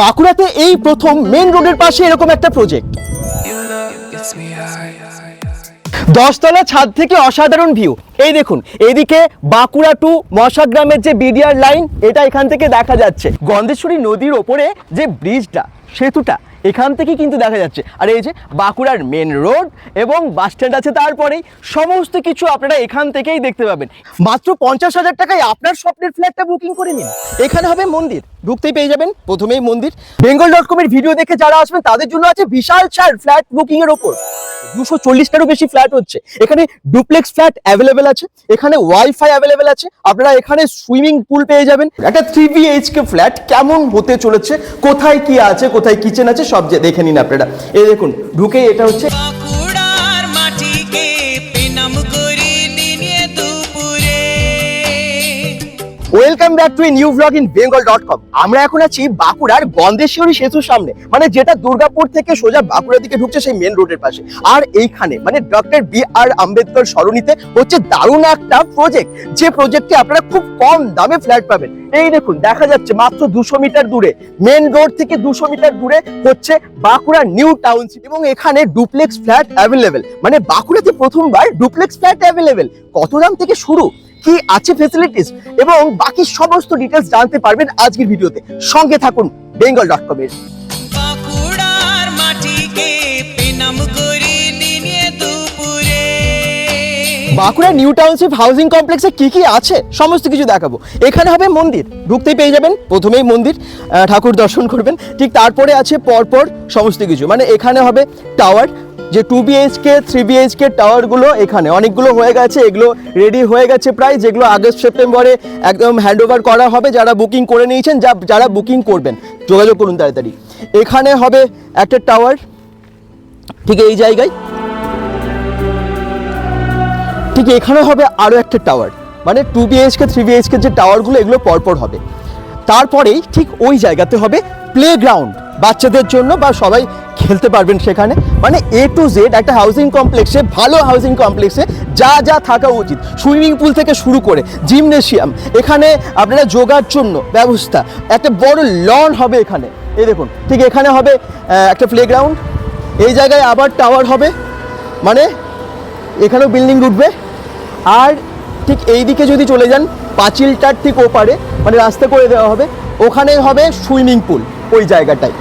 বাঁকুড়াতে এই প্রথম মেন রোডের পাশে এরকম একটা প্রজেক্ট. দশতলা ছাদ থেকে অসাধারণ ভিউ এই দেখুন, এদিকে বাঁকুড়া টু মশাগ্রামের যে বিডিআর লাইন এটা এখান থেকে দেখা যাচ্ছে। গন্ধেশ্বরী নদীর ওপরে যে ব্রিজটা সেতুটা, এখান থেকে কিন্তু দেখা যাচ্ছে। আর এই যে বাঁকুড়ার মেন রোড এবং বাস স্ট্যান্ড আছে তারপরেই, সমস্ত কিছু আপনারা এখান থেকেই দেখতে পাবেন। মাত্র পঞ্চাশ হাজার টাকায় আপনার স্বপ্নের ফ্ল্যাটটা বুকিং করে নিন। এখানে হবে মন্দির। ঢুকতেই পেয়ে যাবেন প্রথমেই মন্দির। বেঙ্গল ডট কমের ভিডিও দেখে যারা আসবেন, তাদের জন্য আছে বিশাল ছাড় ফ্ল্যাট বুকিং এর ওপর। দুশো চল্লিশটারও বেশি ফ্ল্যাট হচ্ছে। এখানে ডুপ্লেক্স ফ্ল্যাট অ্যাভেলেবেল আছে। এখানে ওয়াইফাই অ্যাভেলেবেল আছে। আপনারা এখানে সুইমিং পুল পেয়ে যাবেন। একটা থ্রি বিএইচকে ফ্ল্যাট কেমন হতে চলেছে, কোথায় কি আছে, কোথায় কিচেন আছে, সব দেখে নিন আপনারা। এই দেখুন ঢুকে এটা হচ্ছে welcome back to new blog in Bengal dot com আমরা এখন আছি বাঁকুড়ার গন্ধেশ্বরী সেতুর সামনে মানে যেটা দুর্গাপুর থেকে সোজা বাঁকুড়া দিকে ঢুকছে সেই মেন রোডের পাশে। আর এইখানে মানে ডক্টর বি আর আম্বেদকর সরণিতে হচ্ছে দারুণ একটা প্রজেক্ট যে প্রজেক্টে আপনারা খুব কম দামে ফ্ল্যাট পাবেন। এই দেখুন, দেখা যাচ্ছে মাত্র দুশো মিটার দূরে। মেন রোড থেকে দুশো মিটার দূরে হচ্ছে বাঁকুড়া নিউ টাউনশিপ এবং এখানে ডুপ্লেক্স ফ্ল্যাট অ্যাভেলেবেল মানে বাঁকুড়াতে প্রথমবার ডুপ্লেক্স ফ্ল্যাট অ্যাভেলেবেল কত দাম থেকে শুরু? কি আছে ফেসিলিটিস এবং বাকি সমস্ত ডিটেলস জানতে পারবেন আজকের ভিডিওতে। সঙ্গে থাকুন বেঙ্গল ডট কমের বাঁকুড়া নিউ টাউনশিপ হাউজিং কমপ্লেক্সে কি কি আছে? সমস্ত কিছু দেখাবো। এখানে হবে মন্দির। ঢুকতেই পেয়ে যাবেন। প্রথমেই মন্দির। ঠাকুর দর্শন করবেন। ঠিক তারপরে আছে পরপর সমস্ত কিছু। মানে এখানে হবে টাওয়ার যে টু বিএইচকে থ্রি বিএইচকে টাওয়ারগুলো এখানে অনেকগুলো হয়ে গেছে, এগুলো রেডি হয়ে গেছে প্রায়, যেগুলো আগস্ট সেপ্টেম্বরে একদম হ্যান্ড ওভার করা হবে যারা বুকিং করে নিয়েছেন, যা, যারা বুকিং করবেন। যোগাযোগ করুন তাড়াতাড়ি। এখানে হবে একটা টাওয়ার ঠিক এই জায়গায়। ঠিক এখানে হবে আরও একটা টাওয়ার মানে টু বিএইচকে থ্রি বিএইচকে যে টাওয়ারগুলো এগুলো পরপর হবে। তারপরেই ঠিক ওই জায়গাতে হবে প্লে গ্রাউন্ড বাচ্চাদের জন্য বা সবাই খেলতে পারবেন সেখানে। মানে এ টু জেড একটা হাউজিং কমপ্লেক্সে ভালো হাউজিং কমপ্লেক্সে যা যা থাকা উচিত। সুইমিং পুল থেকে শুরু করে জিমনেশিয়াম এখানে আপনারা যোগার জন্য ব্যবস্থা। একটা বড় লন হবে এখানে। এই দেখুন, ঠিক এখানে হবে একটা প্লে গ্রাউন্ড এই জায়গায় আবার টাওয়ার হবে। মানে এখানেও বিল্ডিং উঠবে। আর ঠিক এই দিকে যদি চলে যান, পাঁচিলটার ঠিক ওপারে মানে রাস্তা করে দেওয়া হবে ওখানে হবে সুইমিং পুল ওই জায়গাটায়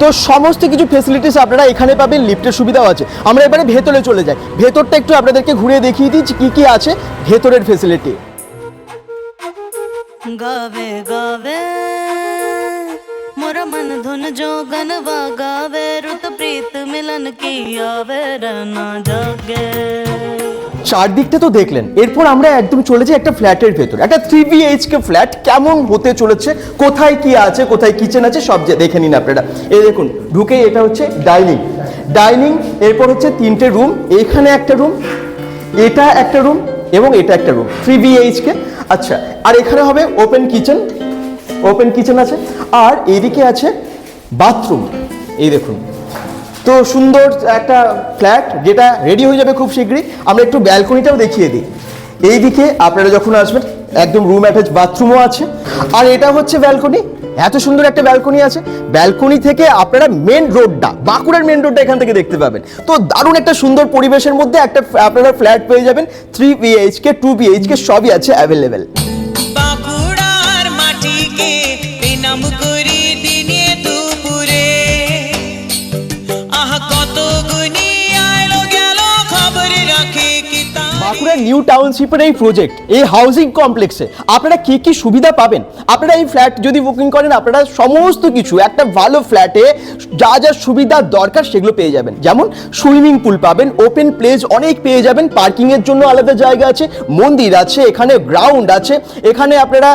তো সমস্ত কিছু ফেসিলিটিস আপনারা এখানে পাবেন লিফটের সুবিধাও আছে। আমরা এবারে ভেতরে চলে যাই। ভেতরটা একটু আপনাদেরকে ঘুরে দেখিয়ে দিই কী কী আছে ভেতরের ফেসিলিটি গাবে গাবে मोरा मन धुन जो गनवा गावे रुत प्रीत मिलन की आवे रहना जागे চারদিকটা তো দেখলেন এরপর আমরা একদম চলে যাই একটা ফ্ল্যাটের ভেতর একটা থ্রি বিএইচকে ফ্ল্যাট কেমন হতে চলেছে কোথায় কি আছে কোথায় কিচেন আছে সব যে দেখে নিন আপনারা এই দেখুন ঢুকে এটা হচ্ছে ডাইনিং ডাইনিং এরপর হচ্ছে তিনটে রুম এখানে একটা রুম এটা একটা রুম এবং এটা একটা রুম থ্রি বিএইচকে আচ্ছা আর এখানে হবে ওপেন কিচেন ওপেন কিচেন আছে। আর এইদিকে আছে বাথরুম এই দেখুন। তো সুন্দর একটা ফ্ল্যাট যেটা রেডি হয়ে যাবে খুব শীঘ্রই। আমরা একটু ব্যালকনিটাও দেখিয়ে দিই। এইদিকে আপনারা যখন আসবেন, একদম রুম অ্যাটাচ বাথরুমও আছে। আর এটা হচ্ছে ব্যালকনি এত সুন্দর একটা ব্যালকনি আছে। ব্যালকনি থেকে আপনারা মেন রোডটা বাঁকুড়ার মেন রোডটা এখান থেকে দেখতে পাবেন। তো দারুণ একটা সুন্দর পরিবেশের মধ্যে একটা আপনারা ফ্ল্যাট পেয়ে যাবেন। থ্রি বিএইচকে টু বিএইচকে সবই আছে অ্যাভেলেবেল কি তা বাঁকুড়া নিউ টাউনশিপের এই প্রজেক্ট এই হাউজিং কমপ্লেক্সে আপনারা কি কি সুবিধা পাবেন? আপনারা এই ফ্ল্যাট যদি বুকিং করেন, আপনারা সমস্ত কিছু, একটা ভালো ফ্ল্যাটে যা যা সুবিধা দরকার সেগুলো পেয়ে যাবেন। যেমন সুইমিং পুল পাবেন ওপেন প্লেস অনেক পেয়ে যাবেন পার্কিং এর জন্য আলাদা জায়গা আছে, মন্দির আছে, এখানে গ্রাউন্ড আছে, এখানে আপনারা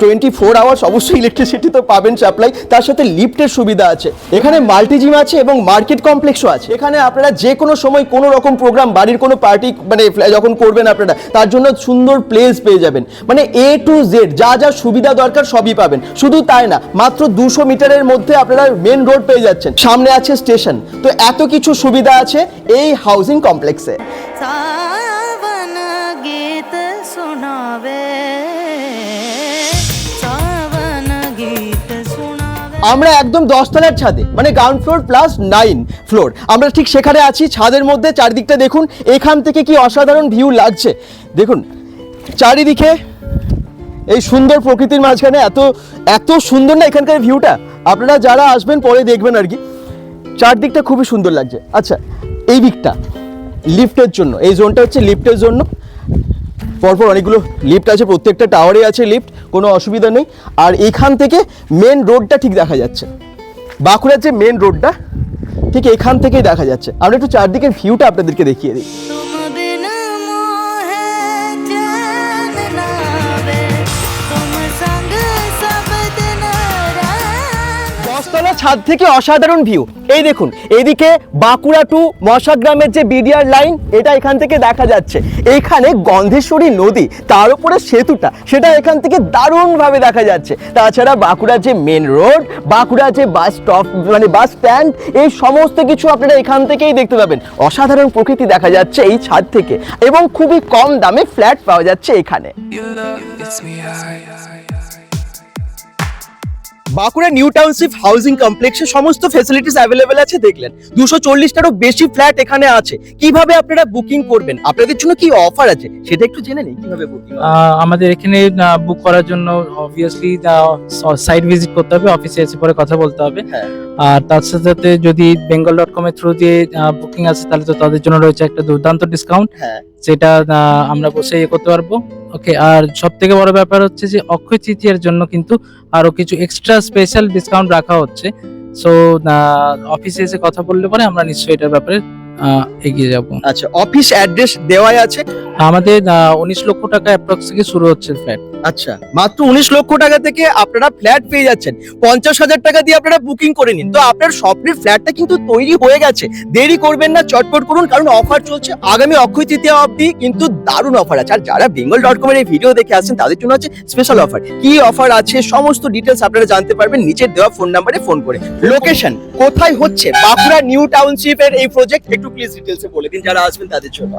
টোয়েন্টি ফোর আওয়ার্স অবশ্যই ইলেকট্রিসিটি তো পাবেন সাপ্লাই তার সাথে লিফটের সুবিধা আছে। এখানে মাল্টিজিম আছে এবং মার্কেট কমপ্লেক্সও আছে। এখানে আপনারা যে কোনো সময় কোনো রকম প্রোগ্রাম বাড়ির কোনো পার্টি মানে যখন করবেন আপনারা, তার জন্য সুন্দর প্লেস পেয়ে যাবেন। মানে এ টু জেড যা যা সুবিধা দরকার সবই পাবেন। শুধু তাই না, মাত্র দুশো মিটারের মধ্যে আপনারা মেন রোড পেয়ে যাচ্ছেন। সামনে আছে স্টেশন তো এত কিছু সুবিধা আছে এই হাউসিং কমপ্লেক্সে আমরা একদম দশতলার ছাদে মানে ground floor plus nine floor আমরা ঠিক সেখানে আছি, ছাদের মধ্যে, চারিদিকটা দেখুন, এখান থেকে কি অসাধারণ ভিউ লাগছে। দেখুন, চারিদিকে এই সুন্দর প্রকৃতির মাঝখানে এত এত সুন্দর না এখানকার ভিউটা আপনারা যারা আসবেন, পরে দেখবেন আর কি। চারদিকটা খুবই সুন্দর লাগছে। আচ্ছা এই দিকটা লিফটের জন্য, এই জোনটা হচ্ছে লিফটের জন্য। পরপর অনেকগুলো লিফট আছে, প্রত্যেকটা টাওয়ারে আছে লিফট কোনো অসুবিধা নেই। আর এখান থেকে মেন রোডটা ঠিক দেখা যাচ্ছে। বাঁকুড়ার যে মেন রোডটা ঠিক এখান থেকেই দেখা যাচ্ছে। আমরা একটু চারদিকের ভিউটা আপনাদেরকে দেখিয়ে দিই। ছাদ থেকে অসাধারণ ভিউ এই দেখুন, এদিকে বাঁকুড়া টু মশাগ্রামের যে বিডিআর লাইন এটা এখান থেকে দেখা যাচ্ছে। এইখানে গন্ধেশ্বরী নদী, তার উপরে সেতুটা, সেটা এখান থেকে দারুণভাবে দেখা যাচ্ছে। তাছাড়া বাঁকুড়ার যে মেন রোড বাঁকুড়ার যে বাস স্টপ মানে বাস স্ট্যান্ড এই সমস্ত কিছু আপনারা এখান থেকেই দেখতে পাবেন। অসাধারণ প্রকৃতি দেখা যাচ্ছে এই ছাদ থেকে, এবং খুবই কম দামে ফ্ল্যাট পাওয়া যাচ্ছে এখানে। বাঁকুড়া নিউ টাউনশিপ হাউজিং কমপ্লেক্সে সমস্ত ফেসিলিটিস অ্যাভেলেবেল আছে দেখলেন। দুশো চল্লিশটারও বেশি ফ্ল্যাট এখানে আছে। কীভাবে আপনারা বুকিং করবেন? আপনাদের জন্য কি অফার আছে? সেটা একটু জেনে নিই কীভাবে বুকিং আমাদের এখানে বুক করার জন্য অবভিয়াসলি সাইট ভিজিট করতে হবে অফিসে এসে পরে কথা বলতে হবে। হ্যাঁ। আর তার সাথে সাথে যদি বেঙ্গল ডট কম এর থ্রু দিয়ে বুকিং আছে তাহলে তো তাদের জন্য রয়েছে একটা দুর্দান্ত ডিসকাউন্ট হ্যাঁ। সেটা আমরা বসে ইয়ে করতে পারব। ওকে আর সব থেকে বড় ব্যাপার হচ্ছে যে, অক্ষয় তৃতীয়ার জন্য কিন্তু আরও কিছু এক্সট্রা স্পেশাল ডিসকাউন্ট রাখা হচ্ছে। সো অফিসে এসে কথা বললে পরে আমরা নিশ্চয়ই এটার ব্যাপারে এগিয়ে যাব। আচ্ছা অফিস অ্যাড্রেস দেওয়াই আছে? আমাদের উনিশ লক্ষ টাকা অ্যাপ্রক্স থেকে শুরু হচ্ছে ফ্ল্যাট আচ্ছা মাত্র উনিশ লক্ষ টাকা থেকে আপনারা ফ্ল্যাট পেয়ে যাচ্ছেন। পঞ্চাশ হাজার টাকা দিয়ে আপনারা বুকিং করে নিন। তো আপনার স্বপ্নের ফ্ল্যাটটা কিন্তু তৈরি হয়ে গেছে। দেরি করবেন না চটপট করুন কারণ অফার চলছে। আগামী অক্ষয় তৃতীয়া অবধি কিন্তু দারুণ অফার আছে। আর যারা বেঙ্গল ডট কমের এই ভিডিও দেখে আসছেন তাদের জন্য আছে স্পেশাল অফার কি অফার আছে সমস্ত ডিটেলস আপনারা জানতে পারবেন নিচের দেওয়া ফোন নাম্বারে ফোন করে। লোকেশন কোথায় হচ্ছে? বাঁকুড়া নিউ টাউনশিপের এই প্রজেক্ট একটু প্লিজ ডিটেলসে বলে দিন যারা আসবেন তাদের জন্য।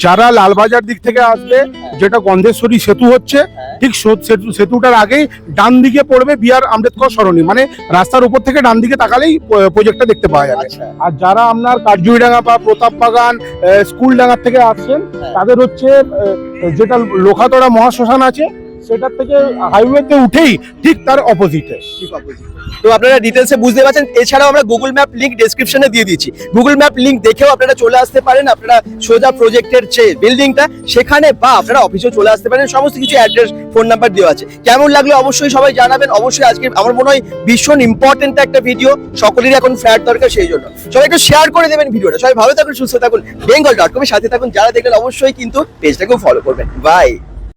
যারা লালবাজার দিক থেকে আসবে যেটা গন্ধেশ্বরী সেতু হচ্ছে ঠিক সেতু- সেতুটার আগেই ডান দিকে পড়বে বিআর আম্বেদকর সরণি মানে রাস্তার উপর থেকে ডান দিকে তাকালেই প্রজেক্টটা দেখতে পাওয়া যাবে। আচ্ছা। আর যারা আপনার কারজুইডাঙ্গা বা প্রতাপ বাগান স্কুল ডাঙ্গার থেকে আসছেন হ্যাঁ। তাদের হচ্ছে যেটা লোখাতড়া মহাশ্মশান আছে সেটার থেকে হাইওয়েতে উঠেই ঠিক তার অপোজিটে তো আপনারা ডিটেলসে বুঝতে পারছেন। এছাড়াও আমরা গুগল ম্যাপ লিংক ডেসক্রিপশনে দিয়ে দিচ্ছি গুগল ম্যাপ লিঙ্ক দেখেও আপনারা চলে আসতে পারেন। আপনারা সোজা প্রজেক্টের যে বিল্ডিংটা সেখানে বা আপনারা অফিসেও চলে আসতে পারেন। সমস্ত কিছু অ্যাড্রেস ফোন নাম্বার দেওয়া আছে। কেমন লাগল অবশ্যই সবাই জানাবেন। অবশ্যই আজকে আমার মনে হয় ভীষণ ইম্পর্টেন্ট একটা ভিডিও সকলেরই এখন ফ্ল্যাট দরকার সেই জন্য। সবাই একটু শেয়ার করে দেবেন ভিডিওটা সবাই ভালো থাকুন, সুস্থ থাকুন বেঙ্গল ডট কমের সাথে থাকুন। যারা দেখলেন অবশ্যই কিন্তু পেজটাকেও ফলো করবেন। বাই